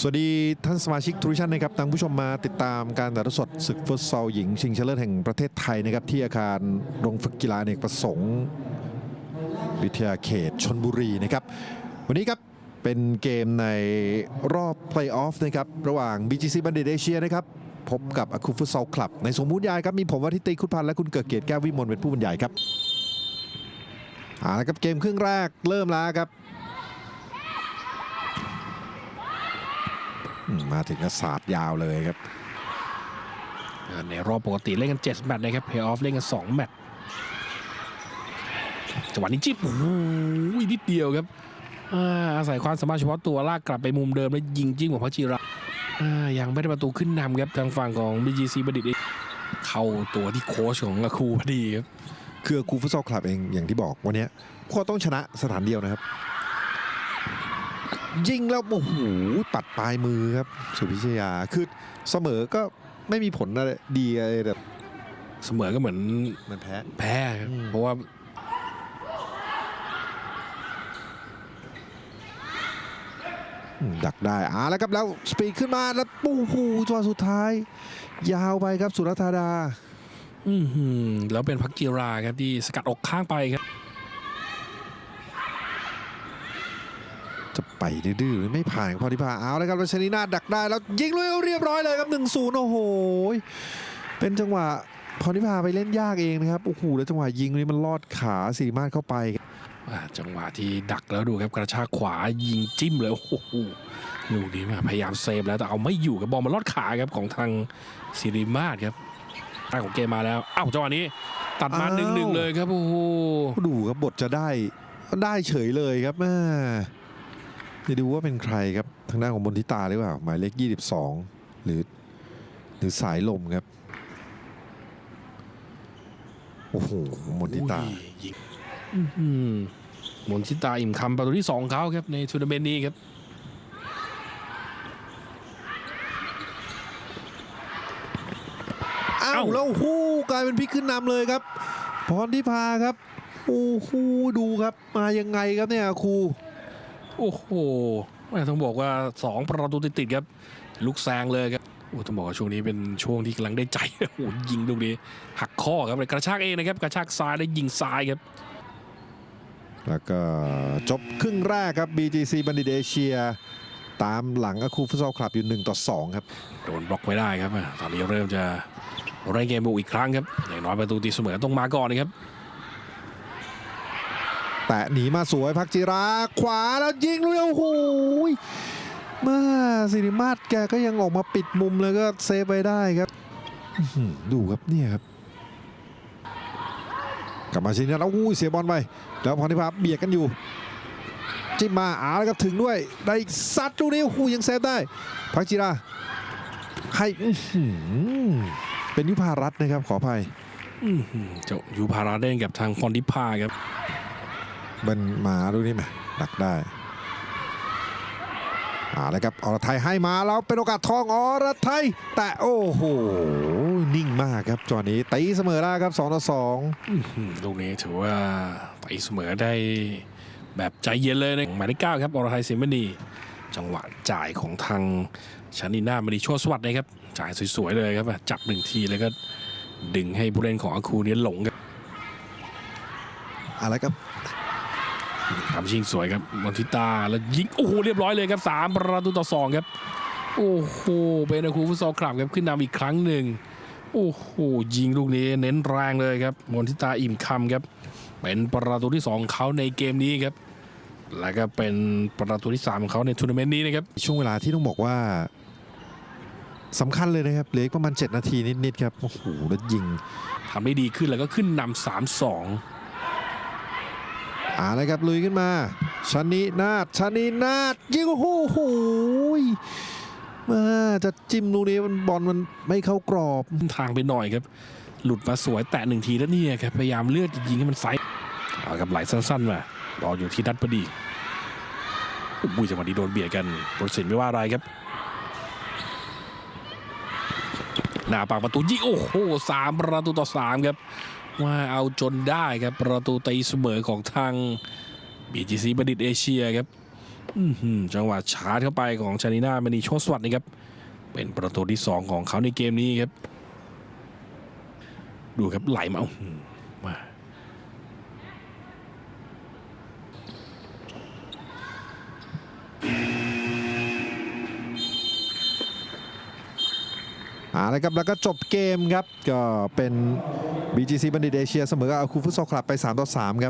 สวัสดีท่านสมาชิกทุกท่านนะครับทางผู้ชมมาติดตามการถ่ายทอดสดศึกฟุตซอลหญิง ชิงชนะเลิศแห่งประเทศไทยนะครับที่อาคารโรงฝึกกีฬาเนกประสงค์ วิทยาเขตชนบุรีนะครับ วันนี้ครับเป็นเกมในรอบเพลย์ออฟนะครับระหว่าง BGC บัณฑิตเอเชียนะครับพบกับอาคูฟุตซอลคลับ ในสมมูลยายครับมีผมวัทิติคุณพันธ์และคุณเกิดเกียรติแก้ววิมลเป็นผู้บรรยายครับเอาละครับเกมครึ่งแรกเริ่มแล้วครับ มมาถึงก็สาดยาวเลยครับ ในรอบปกติเล่นกัน 7 แมตช์นะครับเพย์ออฟเล่นกัน 2 แมตช์จังหวะนี้จิ๊บโอ้โหนิดเดียวครับอ่าอาศัยความสามารถเฉพาะตัวลากกลับไปมุมเดิมแล้วยิงจิ้งของพัชจิระอ่ายังไม่ได้ประตูขึ้นนำครับทางฝั่งของ BGC บัณฑิตเองเข้าตัวที่โค้ชของอาคูพอดีครับคือครูฟุตซอลคลับเองอย่างที่บอกวันเนี้ยพวกเขาต้องชนะสถานเดียวนะครับ ยิงแล้วโอ้โหปัดปลายมือครับสุพิชยาคือเสมอก็ไม่มีผลอะไรดีอะไรแบบเสมอก็เหมือนมันแพ้ แพ้ครับอืม เพราะว่าอืมดักได้อ่าแล้วครับแล้วสปีดขึ้นมาแล้วปู้หูจังหวะสุดท้าย ยาวไปครับสุรธาดา อื้อหือแล้วเป็นพักจิราครับที่สกัดออกข้างไปครับ จะ ไปดื้อๆไม่ผ่านพอที่ผ่านเอาแล้วครับรัชนีนาถดักได้แล้วยิงเลยเรียบร้อยเลยครับ1นศูนย์โอ้โหเป็นจังหวะพรทิพาไปเล่นยากเองนะครับโอ้โหแล้วจังหวะยิงนี่มันลอดขาสิริมาศเข้าไปครับอ่าจังหวะที่ดักแล้วดูครับกระชากขวายิงจิ้มเลยโอ้โหลูกนี้มาพยายามเซฟแล้วแต่เอาไม่อยู่กับบอลมันลอดขาครับของทางซิริมาศครับตาของเกมมาแล้วอ้าวจังหวะนี้ตัดมาหนึ่งหนึ่งเลยครับโอ้โหดูครับบทจะได้ได้เฉยเลยครับแม่ จะดูว่าเป็นใครครับ ทางด้านของมนทิตาหรือเปล่า หมายเลข 22 หรือหรือสายลมครับ โอ้โห มนทิตาอุ้ยยิงอื้อหือมนทิตาอิ่มคำประตูที่สองเขาครับ ในทัวร์นาเมนต์นี้ครับ อ้าวเอ้าแล้วโอ้โหกลายเป็นพลิกขึ้นนำเลยครับ พรทิพาครับ โอ้โหดูครับ มายังไงครับเนี่ยครู โอ้โหแม่ต้องบอกว่าสองประตูติดๆครับลุกแซงเลยครับโอ้ต้องบอกว่าช่วงนี้เป็นช่วงที่กำลังได้ใจโอ้โหยิงลูกนี้ หักข้อครับกระชากเองนะครับกระชากซ้ายแล้วยิงซ้ายครับ แล้วก็จบครึ่งแรกครับ BGC บัณฑิตเอเชีย ตามหลังอาคูฟุตซอลคลับอยู่1ต่อ2ครับโดนบล็อกไว้ได้ครับอะตอนนี้เริ่มจะเร่งเกมบุกอีกครั้งครับอย่างน้อยประตูตีเสมอต้องมาก่อนนะครับ แตะหนีมาสวยพักจิราขวาแล้วยิงเลยโอ้โหยมาสิริมาศแกก็ยังออกมาปิดมุมเลยก็เซฟไปได้ครับดูครับเนี่ยครับกลับมาชิงนะแล้วอุ้ยเสียบอลไปแล้วพรทิพาเบียดกันอยู่ จิ้มมาอาแล้วครับถึงด้วย ได้ซัดลูกนี้โอ้โหยังเซฟได้พักจิราให้เป็นยุพารัตน์นะครับขออภัยเจ้ายูพาราเล่นกับทางฟอนิพาครับ มันมาดูนี่ไหมดักได้เอาละครับอรไทยให้มาแล้วเป็นโอกาสทองอรไทย แต่โอ้โห นิ่งมากครับจอนี้ตีเสมอได้ครับ2ต่ออื้อหือลูกนี้ถือว่าไปเสมอได้แบบใจเย็นเลยนะหมายเลขเก้าครับอรไทยเซมนีจังหวะจ่ายของทางชานิน่ามณีโชวสวัสดิ์นะครับ จ่ายสวยๆเลยครับจับหนึ่งทีแล้วก็ดึงให้ผู้เล่นของอาคูเนี้หลงครับ2อะไรครับ ทำชิงสวยครับมอนทิต้าแล้วยิงโอ้โหเรียบร้อยเลยครับสามประตูต่อสองครับโอ้โหเบนาคูฟุตซอลคลับครับขึ้นนำอีกครั้งหนึ่งโอ้โหยิงลูกนี้เน้นแรงเลยครับมอนทิต้าอิ่มคำครับ เป็นประตูที่สองเขาในเกมนี้ครับและก็เป็นประตูที่3ของเขาในทัวร์นาเมนต์นี้นะครับช่วงเวลาที่ต้องบอกว่าสำคัญเลยนะครับเหลือประมาณ 7 นาทีนิดๆครับโอ้โหแล้วยิงทำให้ดีขึ้นแล้วก็ขึ้นนำ3-2 อาละครับลุยขึ้นมาชนีนาฏชนีนาดยิงโอ้โหมาจะจิ้มลูกนี้มันบอลมันไม่เข้ากรอบทางไปหน่อยครับ หลุดมาสวยแตะหนึ่งทีแล้วนี่ครับพยายามเลือดยิงให้มันไซส์เอาครับไหลสั้นๆมารออยู่ที่ดัดพอดีอุ้ยจังหวะนี้โดนเบียดกันบริสินไม่ว่าอะไรครับหน้าปากประตูยิงโอ้โหสามประตูต่อสามครับ ว่าเอาจนได้ครับ ประตูตีเสมอของทาง BGC บัณฑิตเอเชียครับจังหวะชาร์จเข้าไปของชานิน่ามณีโชติสวัสดิ์นะครับ เป็นประตูที่ 2 ของเขาในเกมนี้ครับ ดูครับไหลมาอื้อหือมา อ่าละครับแล้วก็จบเกมครับก็เป็น BGC บัณฑิตเอเชียเสมอกับอาคูฟุตซอลคลับไป 3 ต่อ 3 ครับ